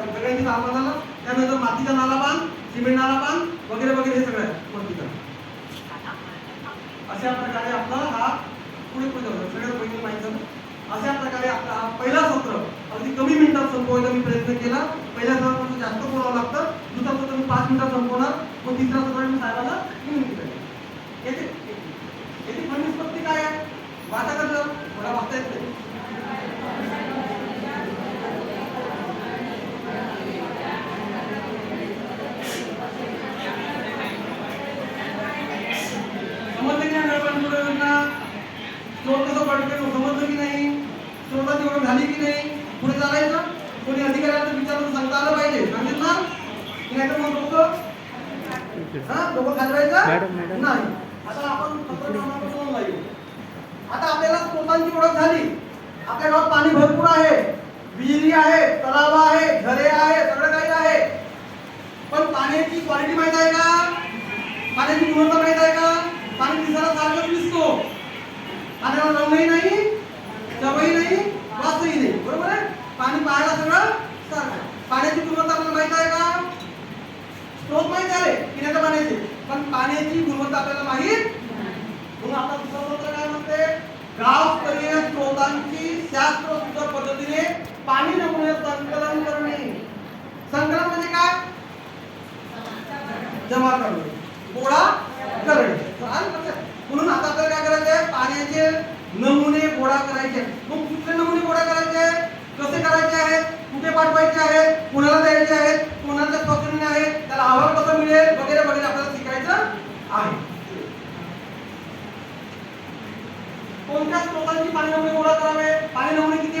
दगडांची नाला झाला त्यानंतर मातीचा नाला बांध सिमेंट नाला बांध वगैरे वगैरे हे सगळं आहे वरती अशा प्रकारे आपला हा पुढे पुढे जाऊ सगळ्यात पहिली माहिती झालं अशा प्रकारे आपला हा पहिला सत्र अगदी कमी मिनिटात संपवायचा मी प्रयत्न केला. पहिल्या सत्रामध्ये जास्त बोलावं लागतं. दुसरा सत्र मी पाच मिनिटात संपवणार. मग तिसरा सत्र मी साहेबांना विनंती येते याची निष्पत्ती काय आहे वाचा कसं मला वाचता येत नाही समजलं की नाही नळपाणी पुरवठा योजना पडते समजलं की नाही? स्रोताची ओळख झाली की नाही? पुढे चालायचं? कोणी अधिकाऱ्याला विचारून सांगता आलं पाहिजे. सांगितलं ना? नाही तर मग लोक हा? मॅडम. नाही. आता आपण तंत्रज्ञानापासून आता आपल्याला स्रोतांची ओळख झाली. आपल्या गावात पाणी भरपूर आहे. विहिरी आहे तलाव आहे झरे आहे सगळं काही आहे. पण पाण्याची क्वालिटी माहीत आहे का? पाण्याची गुणवत्ता माहीत आहे का? पाणी दिसायला सारखंच दिसतो नाही चवही नाही वाचही नाही. बरोबर आहे? पाणी पाहायला सगळं सारखं पाण्याची गुणवत्ता आपल्याला माहीत आहे का? स्रोत माहीत आहे पिण्याच्या पाण्याची. पण पाण्याची गुणवत्ता आपल्याला माहीत म्हणून आता दुसरं सूत्र काय म्हणते? गावस्तरीय स्रोतांची शास्त्रशुद्ध पद्धतीने पाणी नमुने संकलन करणे. संकलन म्हणजे काय? जमा करणे. गोळा करणे. म्हणून आता आपल्याला काय करायचं आहे पाण्याचे नमुने गोळा करायचे. मग कुठले नमुने गोळा करायचे? कसे करायचे आहेत? कुठे पाठवायचे आहेत? कोणाला द्यायचे आहेत? कोणाच्या पकडणे आहे? त्याला अहवाल कसं मिळेल? वगैरे वगैरे आपल्याला शिकायचं आहे. कोणत्या स्रोतांची पाणी नमुने गोळा करावे? पाणी नमुने किती